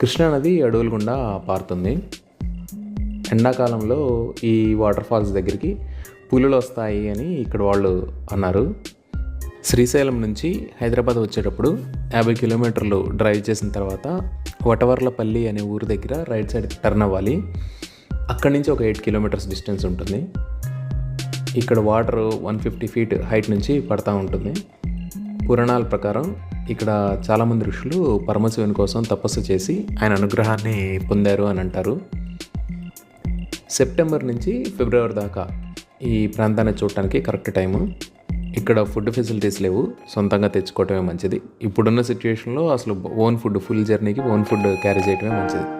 కృష్ణానది అడవుల గుండా పారుతుంది. ఎండాకాలంలో ఈ వాటర్ ఫాల్స్ దగ్గరికి పులులు వస్తాయి అని ఇక్కడ వాళ్ళు అన్నారు. శ్రీశైలం నుంచి హైదరాబాద్ వచ్చేటప్పుడు యాభై కిలోమీటర్లు డ్రైవ్ చేసిన తర్వాత వటవర్లపల్లి అనే ఊరు దగ్గర రైట్ సైడ్ టర్న్ అవ్వాలి. అక్కడి నుంచి ఒక ఎయిట్ కిలోమీటర్స్ డిస్టెన్స్ ఉంటుంది. ఇక్కడ water one fifty feet height నుంచి పడతా ఉంటుంది. పురాణాల ప్రకారం ఇక్కడ చాలామంది ఋషులు పరమశివుని కోసం తపస్సు చేసి ఆయన అనుగ్రహాన్ని పొందారు అని అంటారు. సెప్టెంబర్ నుంచి ఫిబ్రవరి దాకా ఈ ప్రాంతాన్ని చూడటానికి కరెక్ట్ టైము. ఇక్కడ ఫుడ్ ఫెసిలిటీస్ లేవు సొంతంగా తెచ్చుకోవటమే మంచిది. ఇప్పుడున్న సిచ్యువేషన్లో అసలు ఓన్ ఫుడ్ ఫుల్ జర్నీకి ఓన్ ఫుడ్ క్యారీ చేయడమే మంచిది.